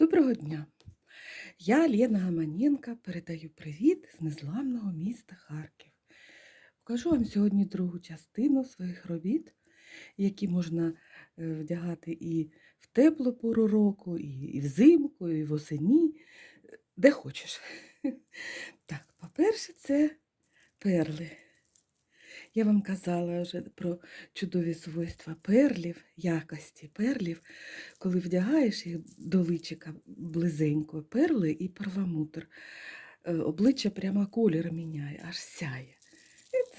Доброго дня! Я Лена Гаманенко передаю привіт з незламного міста Харків. Покажу вам сьогодні другу частину своїх робіт, які можна е, вдягати і в теплу пору року, і, взимку, і восені, де хочеш. Так, по-перше, це перли. Я вам казала вже про чудові свойства перлів, якості перлів, коли вдягаєш їх до личика близенько, перли і перламутр. Е, Обличчя прямо колір міняє, аж сяє.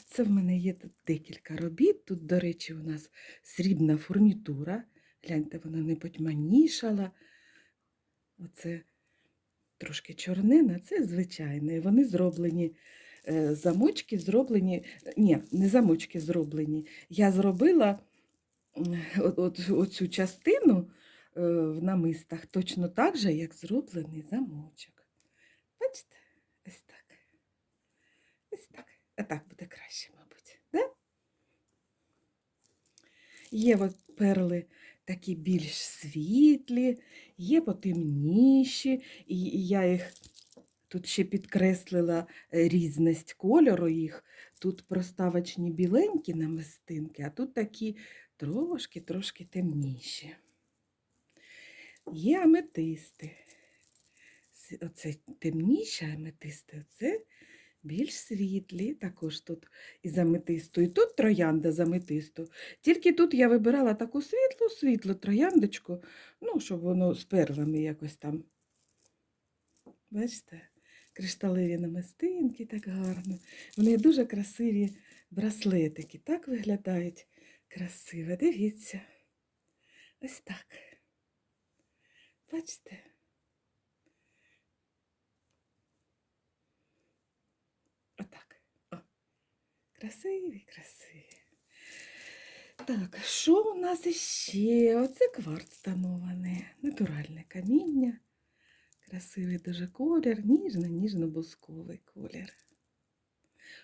Це в мене є декілька робіт. Тут, до речі, у нас срібна фурнітура. Гляньте, вона не потьманішала. Оце трошки чорнина, це звичайне. Вони зроблені замочки зроблені, ні, не замочки зроблені. Я зробила оцю частину е, в намистах точно так же, як зроблений замочок. Бачите? Ось так. Ось так. А так буде краще, мабуть. Да? Є от перли такі більш світлі, є потемніші, і я їх тут ще підкреслила е, різність кольору їх. Тут проставочні біленькі намистинки, а тут такі трошки-трошки темніші. Є аметисти. Оце темніші аметисти, оце більш світлі. Також тут із аметисту. І тут троянда з аметисту. Тільки тут я вибирала таку світлу, світлу трояндочку, ну, щоб воно з перлами якось там. Бачите? Кришталеві намистинки так гарно. Вони дуже красиві браслетики. Так виглядають красиво. Дивіться. Ось так. Бачите? Отак. О. Красиві, красиві. Так, що у нас іще? Оце кварц тонований, натуральне каміння. Красивий дуже колір, ніжно-ніжно-бусковий колір.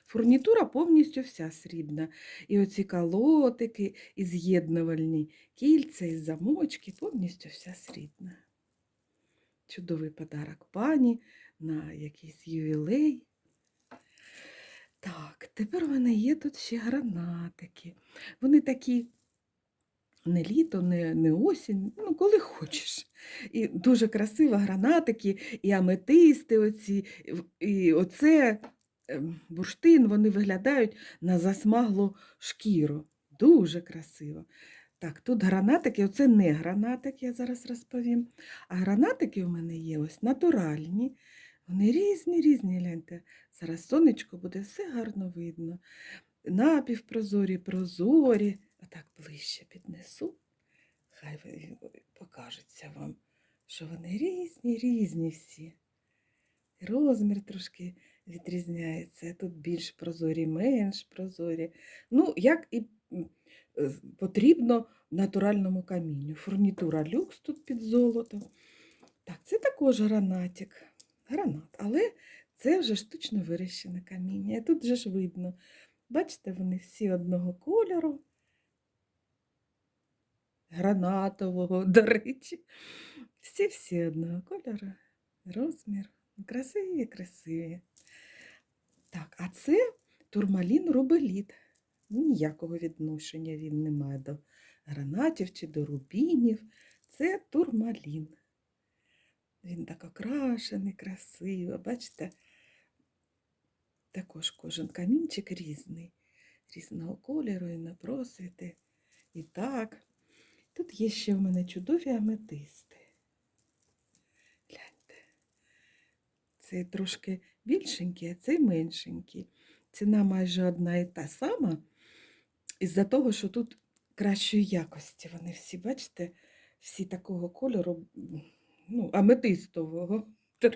Фурнітура повністю вся срібна. І оці колотики, і з'єднувальні кільця, і замочки, повністю вся срібна. Чудовий подарок пані на якийсь ювілей. Так, тепер у мене є тут ще гранатики. Вони такі не літо, не, не осінь, ну коли хочеш. І дуже красиво гранатики, і аметисти, оці, і оце ем, бурштин, вони виглядають на засмаглу шкіру. Дуже красиво. Так, тут гранатики, оце не гранатик, я зараз розповім. А гранатики у мене є ось натуральні. Вони різні, різні, гляньте. Зараз сонечко буде, все гарно видно. Напівпрозорі, прозорі. Отак ближче піднесу. Хай ви- покажеться вам, що вони різні, різні всі. Розмір трошки відрізняється. Тут більш прозорі, менш прозорі. Ну, як і е, потрібно натуральному камінню. Фурнітура люкс тут під золотом. Так, це також гранатик. Гранат, але це вже штучно вирощене каміння. І тут вже ж видно. Бачите, вони всі одного кольору. Гранатового, до речі. Всі-всі одного кольору. Розмір. Красиві, красиві. Так, а це турмалін рубеліт. Ніякого відношення він не має до гранатів чи до рубінів. Це турмалін. Він так окрашений, красиво. Бачите? Також кожен камінчик різний, різного кольору і на просвіти. І так. Тут є ще в мене чудові аметисти. Гляньте. Цей трошки більшенький, а цей меншенький. Ціна майже одна і та сама. Із-за того, що тут кращої якості. Вони всі, бачите, всі такого кольору, ну, аметистового, до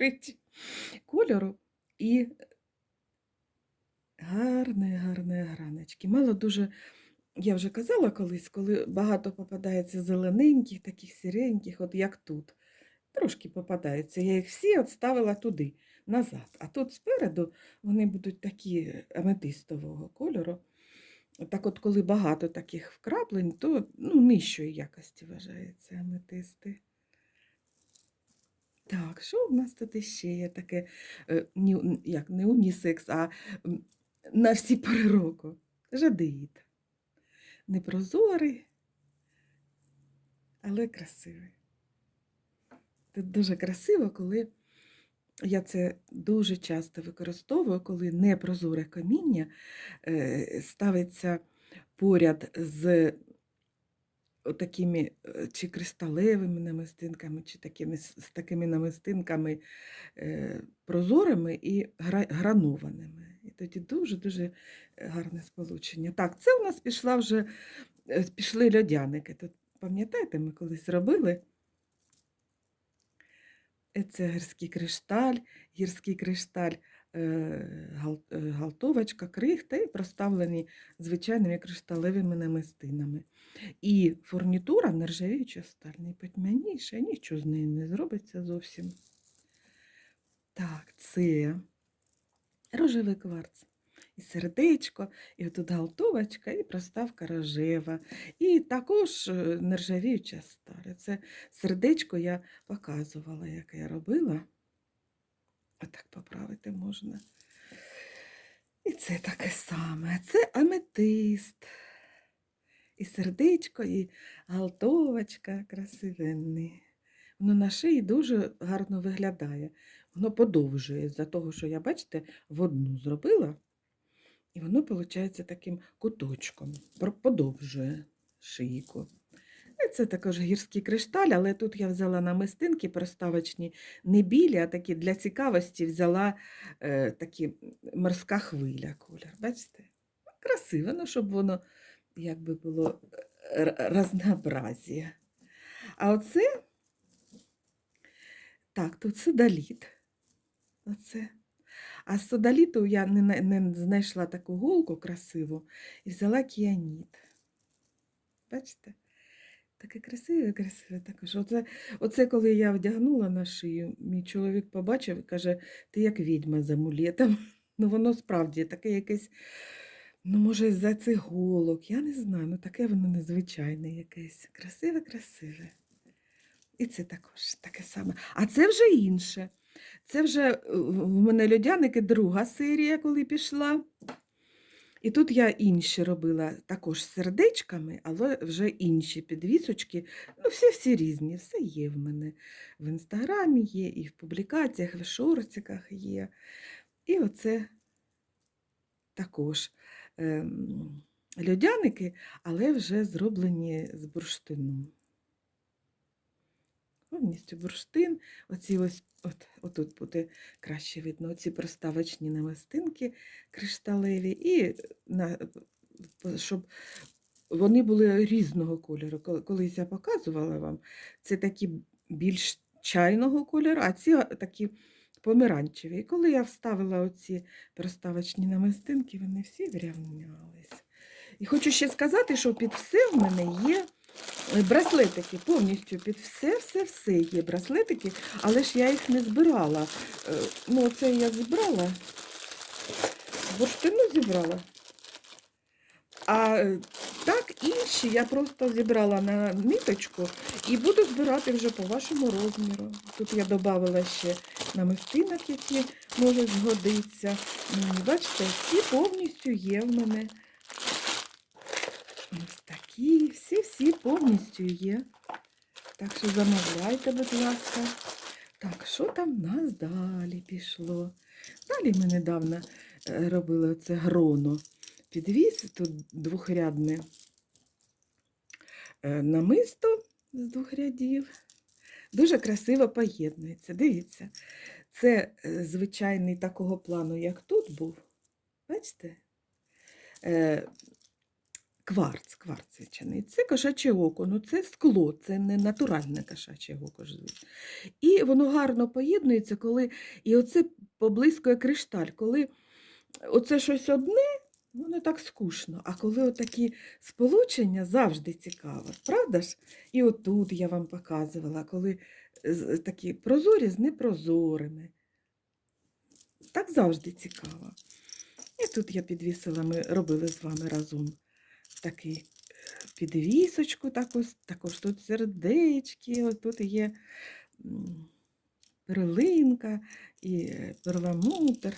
кольору. І гарні, гарні граночки. Мало дуже, я вже казала колись, коли багато попадається зелененьких, таких сіреньких, от як тут. Трошки попадаються. Я їх всі відставила туди, назад. А тут спереду вони будуть такі аметистового кольору. Так от, коли багато таких вкраплень, то ну, нижчої якості вважаються аметисти. Так, що в нас тут іще є таке, е, як не унісекс, а на всі пори року. Жадеїд. Непрозорий, але красивий. Тут дуже красиво, коли я це дуже часто використовую, коли непрозоре каміння е, ставиться поряд з такими чи кристалевими намистинками, чи такими, з з такими намистинками е, прозорими і гранованими. І тоді дуже-дуже гарне сполучення. Так, це у нас пішла вже, е, пішли льодяники. Тут, пам'ятаєте, ми колись робили? Е, Це гірський кришталь, гірський кришталь, е, гал- е, галтовочка, крихта і проставлені звичайними кришталевими намистинами. І фурнітура нержавіюча сталь, не потьмяніша, нічого з нею не зробиться зовсім. Так, це рожевий кварц. І сердечко, і тут галтовочка, і проставка рожева. І також е, нержавіюча сталь. Це сердечко я показувала, як я робила. Отак поправити можна. І це таке саме. Це аметист. І сердечко, і галтовочка красивенний. Воно на шиї дуже гарно виглядає. Воно подовжує за того, що я, бачите, в одну зробила, і воно виходить таким куточком, подовжує шийку. Це також гірський кришталь, але тут я взяла намистинки проставочні, не білі, а такі для цікавості взяла е, такі морська хвиля колір. Бачите? Красиво, ну, щоб воно якби було е, разнообразія. А оце, так, тут судоліт. Оце. А з судоліту я не, не знайшла таку голку красиву і взяла кіаніт. Бачите? Таке красиве, красиве також. Оце, оце коли я вдягнула на шию, мій чоловік побачив і каже, ти як відьма з амулетом. Ну, воно справді таке якесь, ну, може, з-за цих голок, я не знаю, ну таке воно незвичайне якесь. Красиве, красиве. І це також таке саме. А це вже інше. Це вже е, в мене льодяники друга серія, коли пішла. І тут я інші робила також сердечками, але вже інші підвісочки. Ну, всі всі різні, все є в мене. В інстаграмі є, і в публікаціях, в шортиках є. І оце також ем, льодяники, але вже зроблені з бурштину. Повністю бурштин, оці ось, от, отут буде краще видно, оці проставочні намистинки кришталеві, і на, щоб вони були різного кольору. Колись я показувала вам, це такі більш чайного кольору, а ці такі помаранчеві. І коли я вставила оці проставочні намистинки, вони всі врівнялись. І хочу ще сказати, що під все в мене є е, браслетики, повністю під все, все, все є браслетики, але ж я їх не збирала. Е, Ну, це я зібрала, бурштину зібрала. А е, так інші я просто зібрала на ниточку і буду збирати вже по вашому розміру. Тут я додавала ще намистинок, які можуть згодитися. Бачите, всі повністю є в мене. Ось такі, всі-всі повністю є. Так що замовляйте, будь ласка. Так, що там в нас далі пішло? Далі ми недавно е, робили це гроно. Підвіз тут двохрядне е, намисто з двох рядів. Дуже красиво поєднується. Дивіться, це е, звичайний такого плану, як тут був. Бачите? Кварц, кварц звичайний. Це кошаче око, ну це скло, це не натуральне кошаче око. І воно гарно поєднується, коли і оце поблискує кришталь, коли оце щось одне, воно так скучно. А коли отакі сполучення завжди цікаво, правда ж? І отут я вам показувала, коли такі прозорі з непрозорими. Так завжди цікаво. І тут я підвісила, ми робили з вами разом такий е, підвісочку, також, також тут сердечки, ось тут є перлинка, і е, перламутр,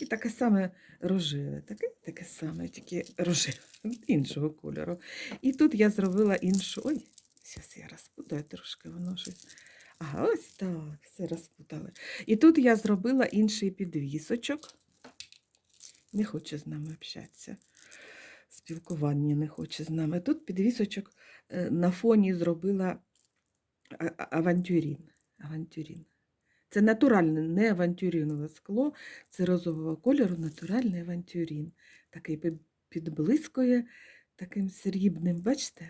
і таке саме рожеве. Таке, таке саме, тільки рожеве, іншого кольору. І тут я зробила іншу. Ой, зараз я розпутаю трошки, воно щось. Ага, ось так, все розпутали. І тут я зробила інший підвісочок. Не хоче з нами общатися. Спілкування не хоче з нами. Тут підвісочок е, на фоні зробила авантюрін. авантюрін. Це натуральне, не авантюрінове скло, це розового кольору натуральний авантюрін. Такий підблискує таким срібним, бачите?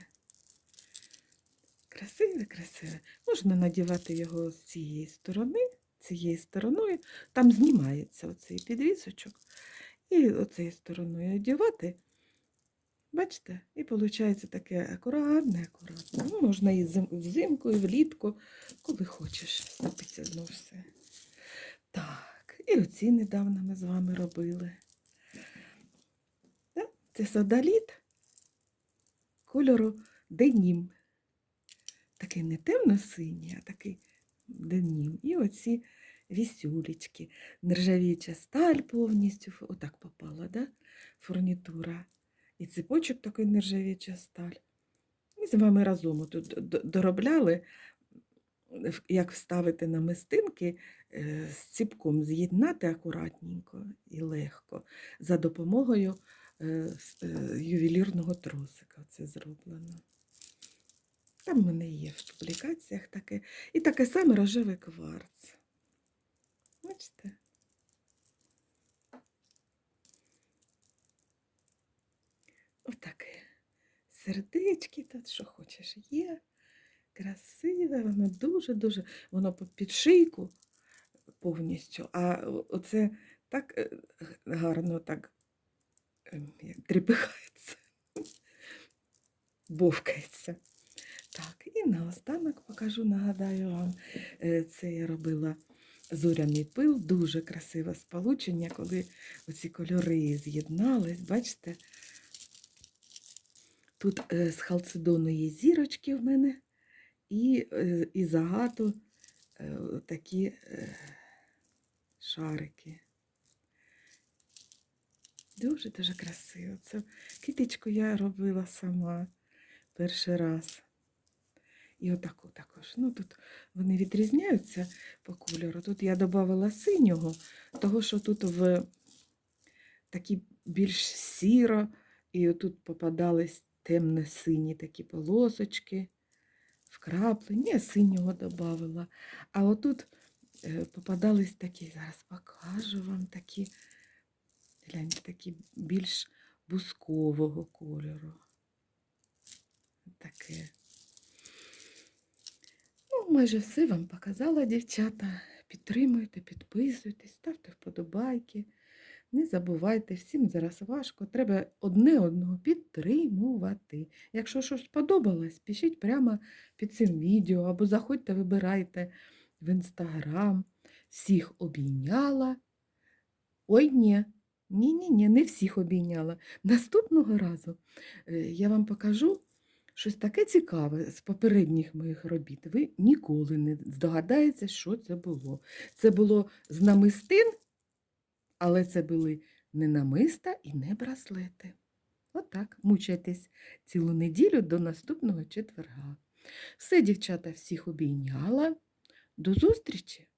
Красиве, красиве. Можна надівати його з цієї сторони, цією стороною. Там знімається оцей підвісочок. І оцею стороною одягати. Бачите? І виходить таке акуратне, акуратне. Ну, можна і взимку, і влітку, коли хочеш. Стопиться ну все. Так, і оці недавно ми з вами робили. Да? Це содаліт кольору денім. Такий не темно-синій, а такий денім. І оці вісюлечки. Нержавіча сталь повністю. Отак попала, да? фурнітура. І цепочок такий нержавіча сталь. Ми з вами разом тут доробляли, як вставити на мистинки е, з ціпком, з'єднати акуратненько і легко за допомогою е, е, ювелірного тросика. Це зроблено. Там в мене є в публікаціях таке. І таке саме рожевий кварц. Бачите? Отаке. Сердечки тут, що хочеш, є. Красиве, воно дуже-дуже, воно під шийку повністю. А о- оце так е, гарно так ем, трепихається, бовкається. Так, і наостанок покажу, нагадаю вам, е, це я робила зоряний пил, дуже красиве сполучення, коли оці кольори з'єднались, бачите? Тут е, з халцедону є зірочки в мене, і е, із агату е, такі шарики. Дуже-дуже красиво. Це китичку я робила сама перший раз. І отаку також. Ну, тут вони відрізняються по кольору. Тут я додавала синього, того, що тут в такі більш сіро, і отут попадались темно-сині такі полосочки, вкраплені, я синього додавала. А отут е, попадались такі, зараз покажу вам такі, гляньте, такі більш бускового кольору. Таке. Ну, майже все вам показала, дівчата. Підтримуйте, підписуйтесь, ставте вподобайки. Не забувайте, всім зараз важко. Треба одне одного підтримувати. Якщо щось сподобалось, пишіть прямо під цим відео або заходьте, вибирайте в інстаграм. Всіх обійняла. Ой, ні. Ні-ні-ні, не всіх обійняла. Наступного разу е, я вам покажу щось таке цікаве з попередніх моїх робіт. Ви ніколи не здогадаєтеся, що це було. Це було з намистин, але це були не намиста і не браслети. Отак, мучайтесь цілу неділю до наступного четверга. Все, дівчата, всіх обійняла. До зустрічі!